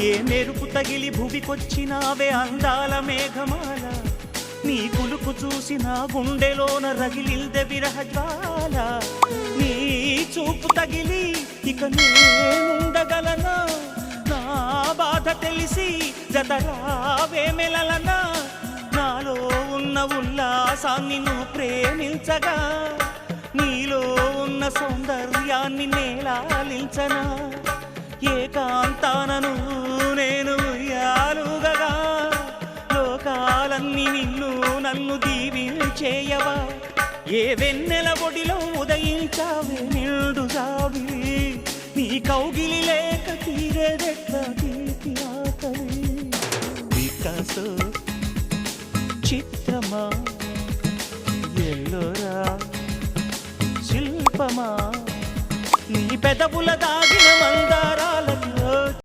ఏ మెరుపు తగిలి భువికొచ్చినావే అందాల మేఘమాల? నీ కులుకు చూసిన గుండెలోన రగిలిల్దె విరహ జ్వాల. నీ చూపు తగిలి ఇక నేనుండగలనా? నా బాధ తెలిసి జతరావే మెలలనా? నాలో ఉన్న ఉల్లాసాన్ని నువ్వు ప్రేమించగా? నీలో ఉన్న సౌందర్యాన్ని నేలాలించనా? ఏకాంతాన లోకాలన్నీ నిన్ను నన్ను దీవించేయవా? ఏ వెన్నెల ఒడిలో ఉదయించావే నిండు సావి నీ కౌగిలి లేక తీరేదెట్లా తీపి ఆకలి. వికాస చిత్రమా? ఎల్లోరా? శిల్పమా? నీ పెదవుల దాగిన మంద